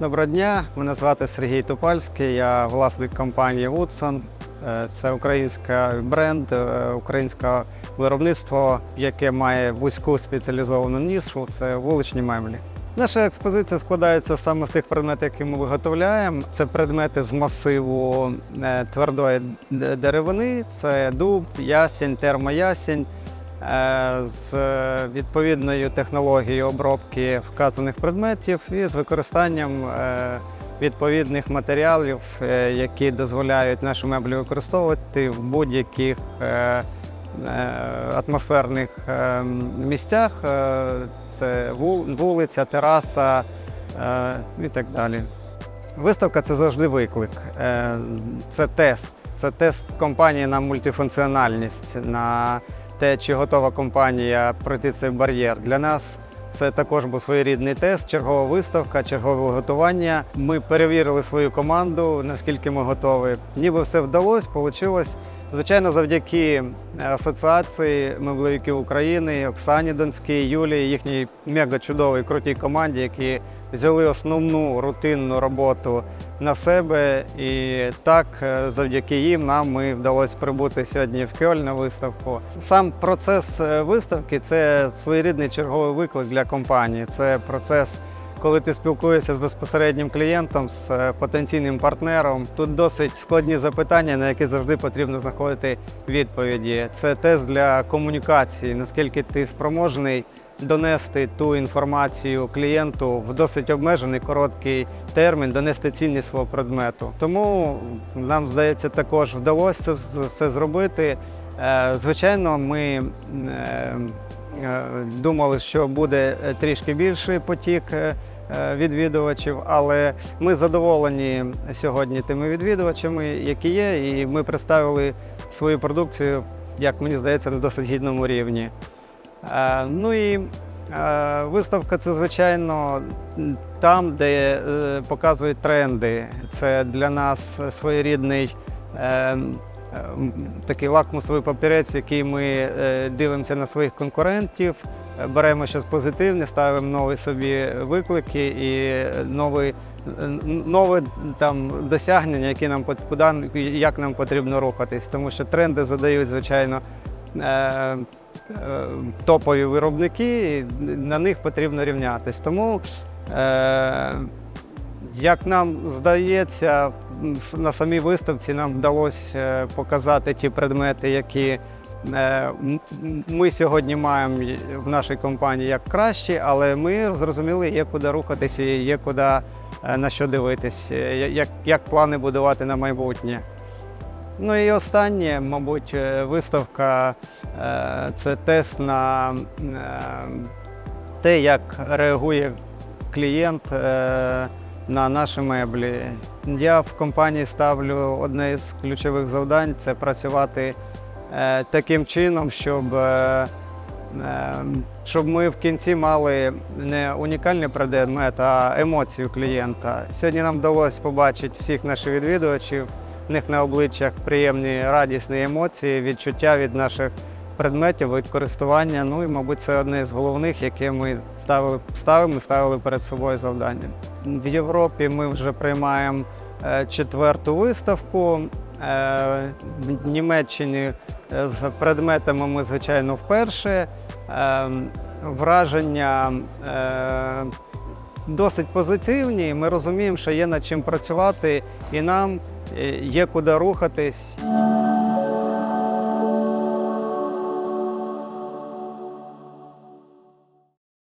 Доброго дня, мене звати Сергій Тупальський, я власник компанії Woodson. Е, Це український бренд, е, українське виробництво, яке має вузьку спеціалізовану нішу, це вуличні меблі. Наша експозиція складається саме з тих предметів, які ми виготовляємо. Це предмети з масиву е, твердої деревини, це дуб, ясень, термоясень. Е, З відповідною технологією обробки вказаних предметів і з використанням е, відповідних матеріалів, е, які дозволяють наші меблі використовувати в будь-яких атмосферних місцях. Це вулиця, тераса і так далі. Виставка це завжди виклик. Це тест. Це тест компанії на мультифункціональність, на те, чи готова компанія пройти цей бар'єр. Для нас це також був своєрідний тест, чергова виставка, чергове готування. Ми перевірили свою команду, наскільки ми готові. Ніби все вдалося, вийшло. Звичайно, завдяки асоціації меблевиків України, Оксані Донській, Юлії, їхній мега чудовій крутій команді, які взяли основну рутинну роботу на себе. І так, е, завдяки їм, нам ми вдалося прибути сьогодні в Кьоль на виставку. Сам процес е, виставки це своєрідний черговий виклик для компанії. Це процес. Коли ти спілкуєшся з безпосереднім клієнтом, з е, потенційним партнером, тут досить складні запитання, на які завжди потрібно знаходити відповіді. Це тест для комунікації, наскільки ти спроможний донести ту інформацію клієнту в досить обмежений короткий термін, донести цінність свого предмету. Тому нам здається, також вдалося це все зробити. Е, Звичайно, ми е, думали, що буде трішки більший потік відвідувачів, але ми задоволені сьогодні тими відвідувачами, які є, і ми представили свою продукцію, як мені здається, на досить гідному рівні. Е, Ну і е, виставка це, звичайно, там, де е, показують тренди. Це для нас своєрідний е, такий лакмусовий папірець, який ми е, дивимося на своїх конкурентів, е, беремо щось позитивне, ставимо нові собі виклики і нові, нові там досягнення, які нам куди, як нам потрібно рухатись. Тому що тренди задають, звичайно. е, е, Топові виробники, і на них потрібно рівнятись. Тому, е, як нам здається, на самій виставці нам вдалося е, показати ті предмети, які е, ми сьогодні маємо в нашій компанії як кращі, але ми зрозуміли, є куди рухатися є куди е, на що дивитись, е, як, як плани будувати на майбутнє. Ну і останнє, мабуть, виставка це тест на те, як реагує клієнт на наші меблі. Я в компанії ставлю одне з ключових завдань це працювати е, таким чином, щоб, е, е, щоб ми в кінці мали не унікальний предмет, а емоцію клієнта. Сьогодні нам вдалося побачити всіх наших відвідувачів. В них на обличчях приємні радісні емоції, відчуття від наших предметів, від користування. Ну і, мабуть, це одне з головних, яке ми ставили, ставимо, ставили перед собою завдання. В Європі ми вже приймаємо е, четверту виставку. Е, В Німеччині е, з предметами ми, звичайно, вперше. Враження досить позитивні. Ми розуміємо, що є над чим працювати, і нам є куди рухатись.